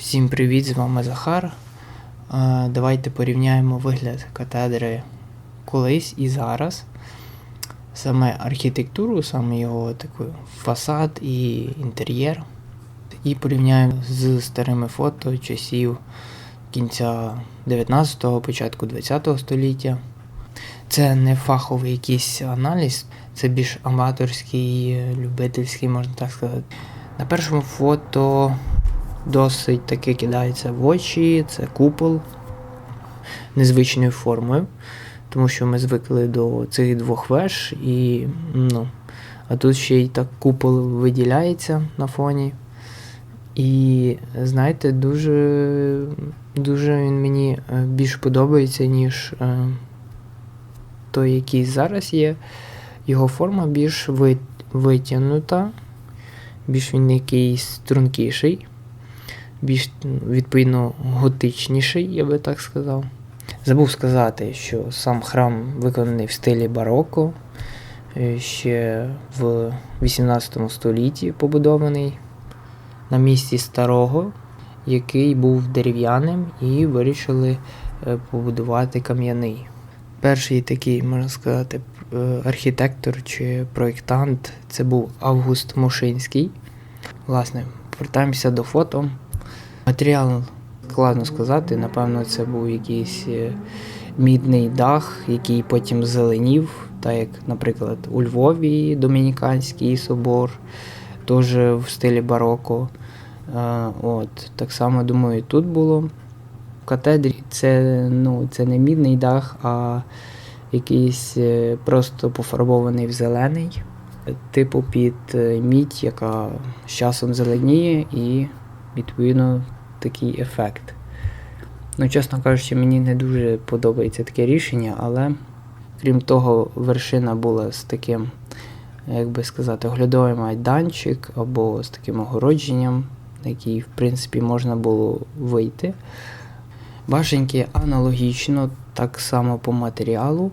Всім привіт, з вами Захар. Давайте порівняємо вигляд катедри колись і зараз. Саме архітектуру, саме його такий фасад і інтер'єр. І порівняємо з старими фото часів кінця 19-го, початку 20-го століття. Це не фаховий якийсь аналіз, це більш аматорський, любительський, можна так сказати. На першому фото досить таки кидається в очі, це купол незвичною формою, тому що ми звикли до цих двох веж, і, ну, а тут ще й так купол виділяється на фоні. І знаєте, дуже, дуже він мені е, більш подобається, ніж е, той, який зараз є. Його форма більш витягнута, більш він якийсь стрункіший, більш відповідно готичніший, я би так сказав. Забув сказати, що сам храм виконаний в стилі бароко, е, ще в 18 столітті побудований на місці старого, який був дерев'яним, і вирішили е, побудувати кам'яний. Перший такий, можна сказати, е, архітектор чи проєктант це був Август Мошинський. Власне, повертаємося до фото. Матеріал складно сказати. Напевно, це був якийсь е, мідний дах, який потім зеленів, так як, наприклад, у Львові Домініканський собор, теж в стилі бароко. Е, От, так само, думаю, тут було. В катедрі це, ну, це не мідний дах, а якийсь е, просто пофарбований в зелений, типу під мідь, яка з часом зеленіє, і відповідно такий ефект. Ну, чесно кажучи, мені не дуже подобається таке рішення, але крім того, вершина була з таким, як би сказати, оглядовий майданчик або з таким огородженням, на який, в принципі, можна було вийти. Башеньки аналогічно, так само по матеріалу.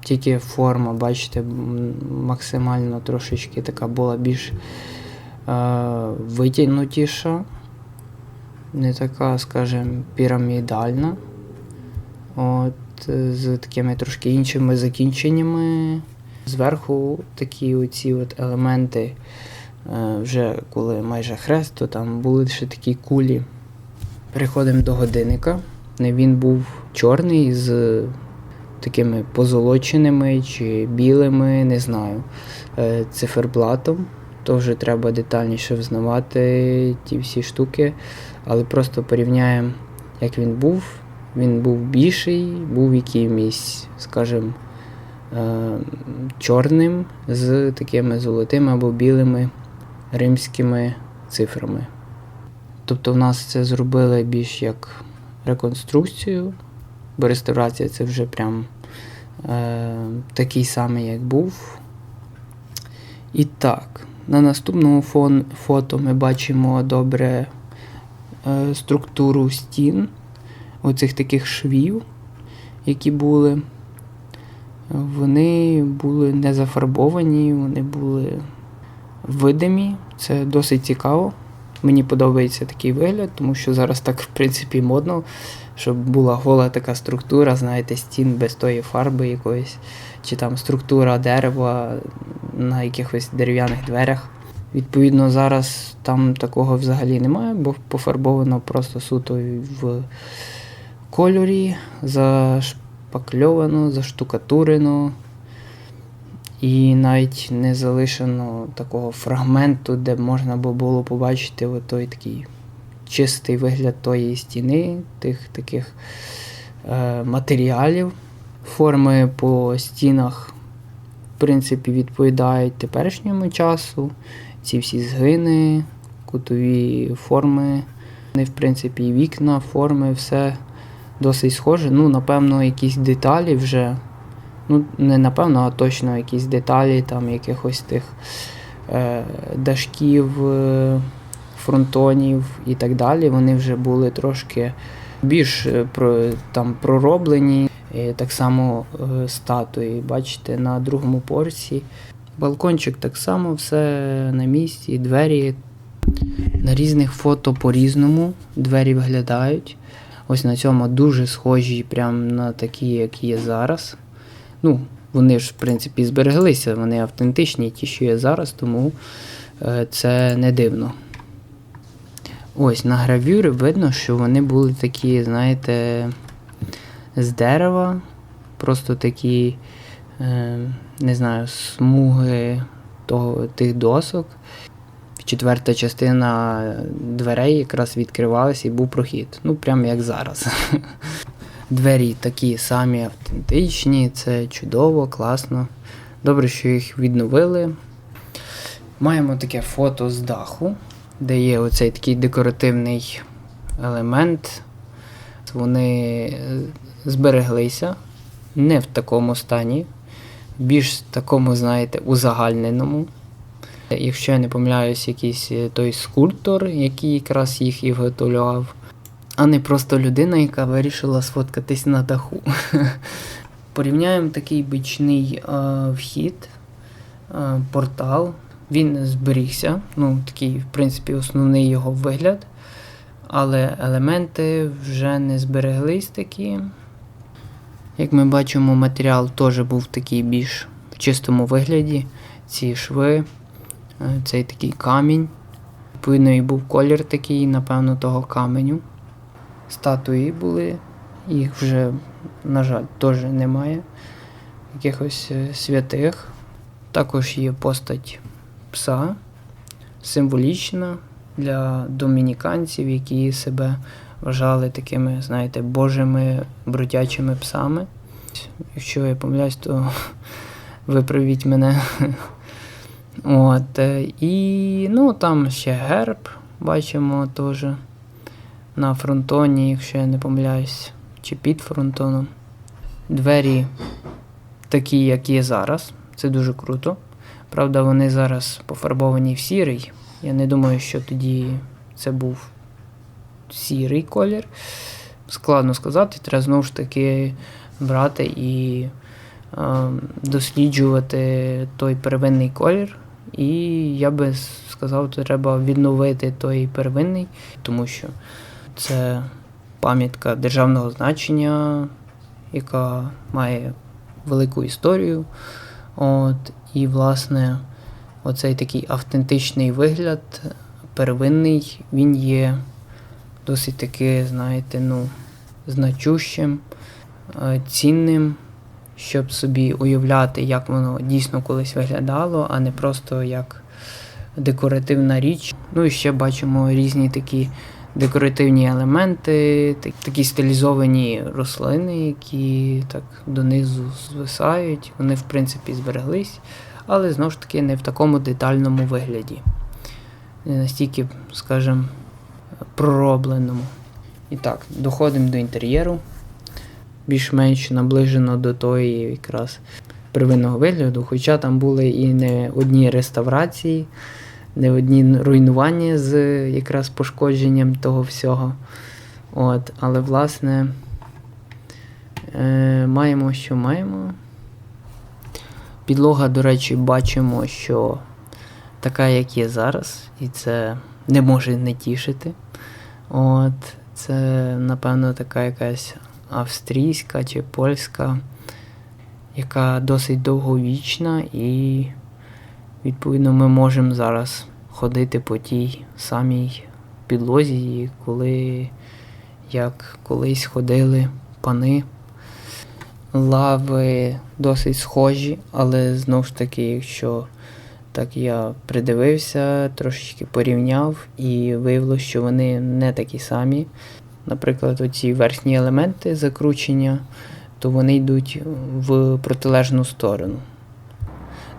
Тільки форма, бачите, максимально трошечки така була більш витягнутіша, не така, скажімо, пірамідальна. От, з такими трошки іншими закінченнями. Зверху такі оці от елементи, е, вже коли майже хрест, то там були ще такі кулі. Переходимо до годинника. Він був чорний з такими позолоченими чи білими, не знаю, е, циферблатом. То вже треба детальніше взнавати ті всі штуки. Але просто порівняємо, як він був. Він був більший, був якимось, скажімо, е, чорним з такими золотими або білими римськими цифрами. Тобто в нас це зробили більш як реконструкцію, бо реставрація це вже прям е, такий самий, як був. І так, на наступному фон, фото ми бачимо добре е, структуру стін, оцих таких швів, які були. Вони були не зафарбовані, вони були видимі. Це досить цікаво. Мені подобається такий вигляд, тому що зараз так, в принципі, модно, щоб була гола така структура, знаєте, стін без тої фарби якоїсь, чи там структура дерева на якихось дерев'яних дверях. Відповідно, зараз там такого взагалі немає, бо пофарбовано просто суто в кольорі, зашпакльовано, заштукатурено. І навіть не залишено такого фрагменту, де можна було побачити той такий чистий вигляд тої стіни, тих таких е, матеріалів. Форми по стінах, в принципі, відповідають теперішньому часу. Ці всі згини, кутові форми, вони, в принципі, і вікна, форми, все досить схоже. Ну, напевно, якісь деталі вже. Ну, не напевно, а точно якісь деталі там якихось тих е, дашків, е, фронтонів і так далі. Вони вже були трошки більш е, про, там, пророблені. І так само е, статуї, бачите, на другому поверсі. Балкончик так само, все на місці, двері На різних фото по-різному двері виглядають. Ось на цьому дуже схожі прям на такі, як є зараз. Ну, вони ж, в принципі, збереглися, вони автентичні, ті, що є зараз, тому е, це не дивно. Ось на гравюрі видно, що вони були такі, знаєте, з дерева, просто такі, е, не знаю, смуги того, тих досок. Четверта частина дверей якраз відкривалася і був прохід. Ну, прямо як зараз. Двері такі самі автентичні, це чудово, класно. Добре, що їх відновили. Маємо таке фото з даху, де є оцей такий декоративний елемент. Вони е, збереглися не в такому стані, більш такому, знаєте, узагальненому. Якщо я не помиляюсь, якийсь е, той скульптор, який якраз їх і виготовляв, а не просто людина, яка вирішила сфоткатись на даху. Порівняємо такий бічний е, вхід, е, портал. Він зберігся. Ну, такий, в принципі, основний його вигляд. Але елементи вже не збереглись такі. Як ми бачимо, матеріал теж був такий більш в чистому вигляді. Ці шви, е, цей такий камінь. Відповідно, і був колір такий, напевно, того каменю. Статуї були, їх вже, на жаль, теж немає. Якихось е, святих. Також є постать пса, символічна для домініканців, які себе вважали такими, знаєте, божими бродячими псами. Якщо я помиляюсь, то виправіть мене. От, е, і ну, там ще герб бачимо теж на фронтоні, якщо я не помиляюсь, чи під фронтоном. Двері такі, як є зараз. Це дуже круто. Правда, вони зараз пофарбовані в сірий. Я не думаю, що тоді це був сірий колір. Складно сказати, треба знову ж таки брати і е, досліджувати той первинний колір. І я би сказав, що треба відновити той первинний, тому що це пам'ятка державного значення, яка має велику історію. От, і, власне, оцей такий автентичний вигляд, первинний, він є досить таки, знаєте, ну, значущим, е, цінним, щоб собі уявляти, як воно дійсно колись виглядало, а не просто як декоративна річ. Ну і ще бачимо різні такі декоративні елементи, такі стилізовані рослини, які так донизу звисають. Вони, в принципі, збереглись, але знову ж таки не в такому детальному вигляді. Не настільки, скажімо, проробленому. І так, доходимо до інтер'єру. Більш-менш наближено до тої якраз первинного вигляду, хоча там були і не одні реставрації, не одні руйнування з якраз пошкодженням того всього. От, але, власне, е, маємо, що маємо. Підлога, до речі, бачимо, що така, як є зараз, і це не може не тішити. От, це, напевно, така якась австрійська чи польська, яка досить довговічна, і, відповідно, ми можемо зараз ходити по тій самій підлозі, коли як колись ходили пани. Лави досить схожі, але знову ж таки, якщо так я придивився, трошечки порівняв і виявилося, що вони не такі самі. Наприклад, оці верхні елементи закручення, то вони йдуть в протилежну сторону.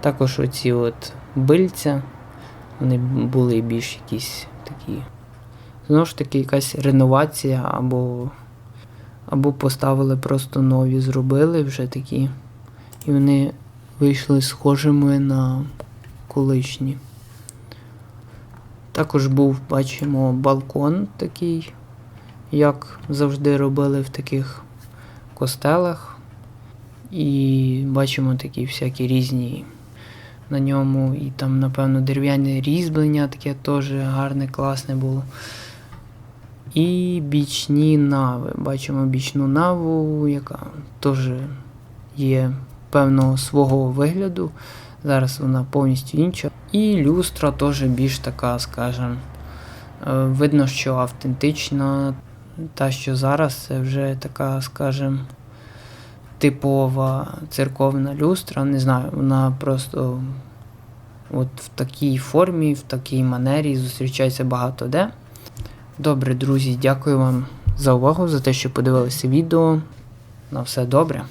Також оці от бильця, вони були більш якісь такі. Знову ж таки, якась реновація або, або поставили просто нові, зробили вже такі. І вони вийшли схожими на колишні. Також був, бачимо, балкон такий, як завжди робили в таких костелах. І бачимо такі всякі різні на ньому, і там, напевно, дерев'яне різьблення таке теж гарне, класне було. І бічні нави. Бачимо бічну наву, яка теж є певного свого вигляду. Зараз вона повністю інша. І люстра теж більш така, скажем, е, видно, що автентична. Та, що зараз, це вже така, скажем, типова церковна люстра. Не знаю, вона просто от в такій формі, в такій манері зустрічається багато де. Добре, друзі, дякую вам за увагу, за те, що подивилися відео. На все добре.